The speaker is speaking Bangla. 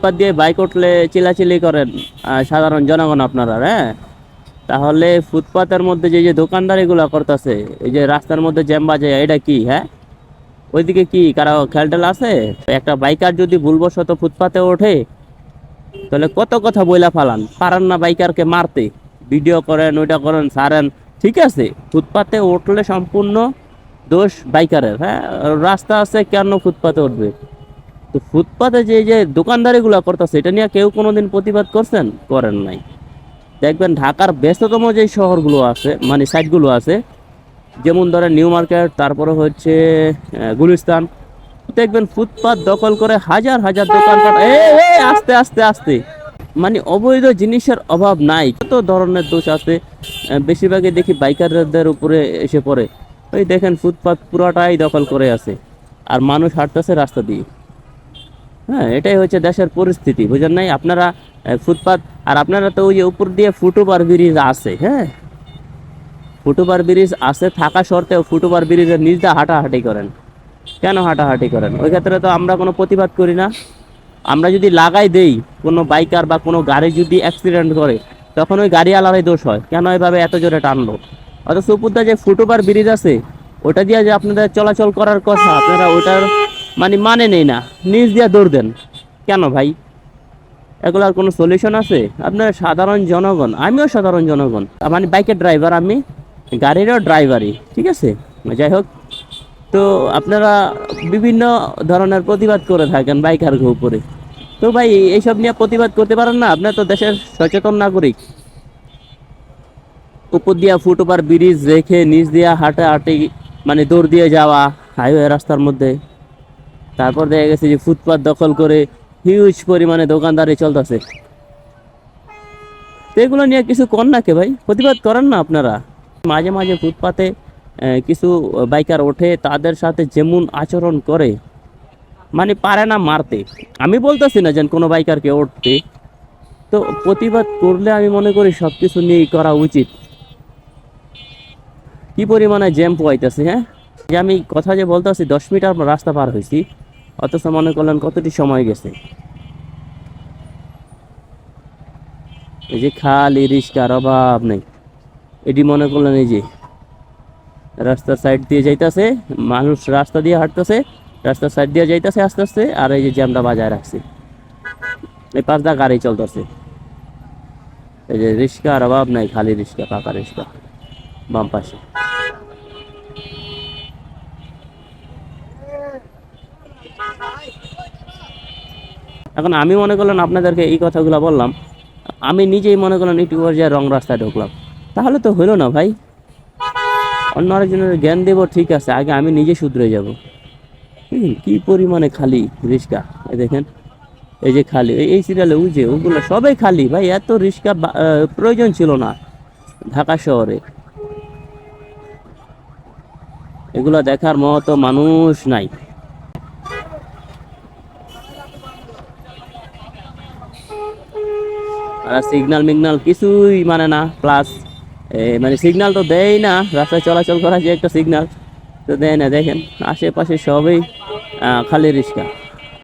ফুটপাত দিয়ে বাইক উঠলে চিলাচিলি করেন সাধারণ জনগণ আপনারা হ্যাঁ? তাহলে ফুটপাতের মধ্যে যে যে দোকানদারিগুলো করতেছে, এই যে রাস্তার মধ্যে জ্যাম বাজে এটা কি হ্যাঁ? ওইদিকে কি কারও খেলটেল আছে? একটা বাইকার যদি ভুলবশত ফুটপাতে ওঠে, তাহলে কত কথা বইলা ফালান? পারেন না বাইকারকে মারতে। ভিডিও করেন, ওইটা করেন সারেন ঠিক আছে, ফুটপাতে উঠলে সম্পূর্ণ দোষ বাইকারের হ্যাঁ? রাস্তা আছে, কেন ফুটপাতে উঠবে? তো ফুটপাতে যে যে দোকানদারিগুলো করতেছে, এটা নিয়ে কেউ কোনোদিন প্রতিবাদ করছেন? করেন নাই। দেখবেন ঢাকার ব্যস্ততম যে শহরগুলো আছে মানে সাইটগুলো আছে, যেমন ধরেন নিউ মার্কেট, তারপরে হচ্ছে গুলিস্তান, দেখবেন ফুটপাত দখল করে হাজার হাজার দোকানপাট আস্তে আস্তে আস্তে। মানে অবৈধ জিনিসের অভাব নাই। কত ধরনের দোষ আছে? বেশিরভাগই দেখি বাইকারদের উপরে এসে পড়ে। ওই দেখেন ফুটপাত পুরাটাই দখল করে আছে। আর মানুষ হাঁটতেছে রাস্তা দিয়ে। হ্যাঁ এটাই হচ্ছে দেশের পরিস্থিতি, বুঝেন নাই? আপনারা ফুটপাত, আর আপনারা তো ওই যে উপর দিয়ে ফুটওভার ব্রিজ আছে হ্যাঁ? ফুটওভার ব্রিজ আছে, থাকা সত্ত্বেও ফুটওভার ব্রিজের নিচ দিয়ে হাঁটাহাঁটি করেন। কেন হাঁটাহাঁটি করেন? ওই ক্ষেত্রে তো আমরা কোনো প্রতিবাদ করি না। আমরা যদি লাগাই দেই, কোনো বাইকার বা কোনো গাড়ি যদি অ্যাক্সিডেন্ট করে, তখন ওই গাড়িওয়ালারই দোষ হয়। কেন এভাবে এত জোরে টানলো? অথচ উপরদা যে ফুটওভার ব্রিজ আছে, ওটা দিয়ে যে আপনাদের চলাচল করার কথা, আপনারা ওটার মানে মানে নেই না। নিজ দিয়ে দৌড় দেন। কেন ভাই? এগুলার কোনো সলিউশন আছে? আপনার সাধারণ জনগণ, আমিও সাধারণ জনগণ। মানে বাইকের ড্রাইভার আমি, গাড়িরও ড্রাইভারই ঠিক আছে? যাই হোক, তো আপনারা বিভিন্ন ধরনের প্রতিবাদ করে থাকেন বাইকারকে উপরে। তো ভাই, এইসব নিয়ে প্রতিবাদ করতে পারেন না? আপনার তো দেশের সচেতন নাগরিক। উপর দিয়া ফুটওভার ব্রিজ রেখে, নিচ দিয়া হাঁটা হাঁটি মানে দৌড় দিয়ে যাওয়া হাইওয়ে রাস্তার মধ্যে। তারপর দেখা গেছে যে ফুটপাত দখল করে হিউজ পরিমাণে দোকানদারি চলতেছে। তো এগুলো নিয়ে কিছু কর না কে ভাই? প্রতিবাদ করেন না আপনারা? মাঝে মাঝে ফুটপাতে কিছু বাইকার ওঠে, তাদের সাথে যেমন আচরণ করে মানে পারে না মারতে। আমি বলতেছি না যেন কোনো বাইকারকে উঠতে তো প্রতিবাদ করলে আমি মনে করি সব কিছু নিয়েই করা উচিত। কি পরিমাণে জ্যাম পোয়াইতেছে হ্যাঁ? যে আমি কথা যে বলতেছি, দশ মিটার রাস্তা পার হয়েছি অথচ মনে করলেন কতটি সময় গেছে। এই যে খালি রিস্কার, অভাব নেই। এটি মনে করলেন এই যে রাস্তার সাইড দিয়ে যাইতাছে, মানুষ রাস্তা দিয়ে হাঁটতেছে, রাস্তার সাইড দিয়ে যাইতাছে আস্তে আস্তে, আর এই যে জ্যামটা বাজায় রাখছে, এই পাঁচটা গাড়ি চলতেছে। এই যে রিস্কার, অভাব নাই, খালি রিস্কা, পাকা রিস্কা, বাম পাশে। এখন আমি মনে করলাম আপনাদেরকে এই কথাগুলো বললাম, আমি নিজেই মনে করলাম একটু পর্যায়ে রং রাস্তায় ঢুকলাম। তাহলে তো হইল না ভাই। অন্য আরেকজনের জ্ঞান দেব, ঠিক আছে, আগে আমি নিজে শুধরে যাব। কি পরিমাণে খালি রিস্কা, এই দেখেন, এই যে খালি, এই- সিরিয়ালে ওই যে ওগুলো সবাই খালি ভাই, এত রিস্কা প্রয়োজন ছিল না ঢাকা শহরে। এগুলো দেখার মতো মানুষ নাই। আর সিগন্যাল মিগনাল কিছুই মানে না প্লাস মানে সিগনাল তো দেয় না, রাস্তায় চলাচল করা যে একটা সিগনাল তো দেয় না, দেখেন, আশেপাশে সবই খালি রিক্সা।